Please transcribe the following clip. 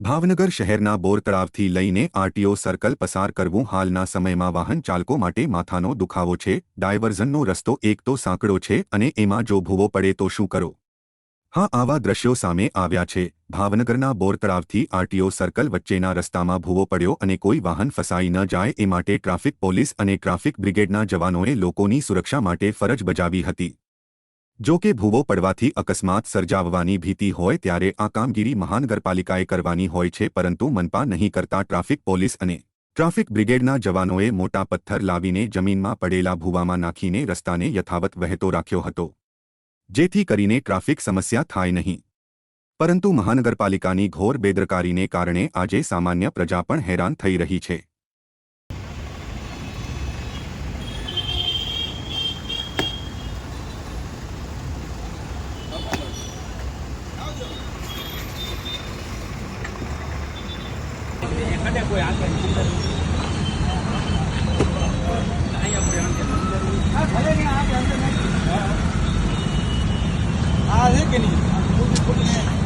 ભાવનગર શહેરના બોર તળાવથી લઈને RTO circle પસાર કરવું હાલના સમયમાં વાહન ચાલકો માટે માથાનો દુખાવો છે. ડાયવર્ઝનનો રસ્તો એક તો સાંકડો છે અને એમાં જો ભૂવો પડે તો શું કરો? હા, આવા દ્રશ્યો સામે આવ્યા છે. ભાવનગરના બોર તળાવથી આરટીઓ સર્કલ વચ્ચેના રસ્તામાં ભૂવો પડ્યો અને કોઈ વાહન ફસાઈ ન જાય એ માટે ટ્રાફિક પોલીસ અને ટ્રાફિક બ્રિગેડના જવાનોએ લોકોની સુરક્ષા માટે ફરજ બજાવી હતી. જો કે ભૂવો પડવાથી અકસ્માત સર્જાવવાની ભીતિ હોય ત્યારે આ કામગીરી મહાનગરપાલિકાએ કરવાની હોય છે, પરંતુ મનપા નહીં કરતા ટ્રાફિક પોલીસ અને ટ્રાફિક બ્રિગેડના જવાનોએ મોટા પથ્થર લાવીને જમીનમાં પડેલા ભૂવામાં નાખીને રસ્તાને યથાવત વહેતો રાખ્યો હતો, જેથી કરીને ટ્રાફિક સમસ્યા થાય નહીં. પરંતુ મહાનગરપાલિકાની ઘોર બેદરકારીને કારણે આજે સામાન્ય પ્રજા પણ હેરાન થઈ રહી છે. આ છે કે નહીં?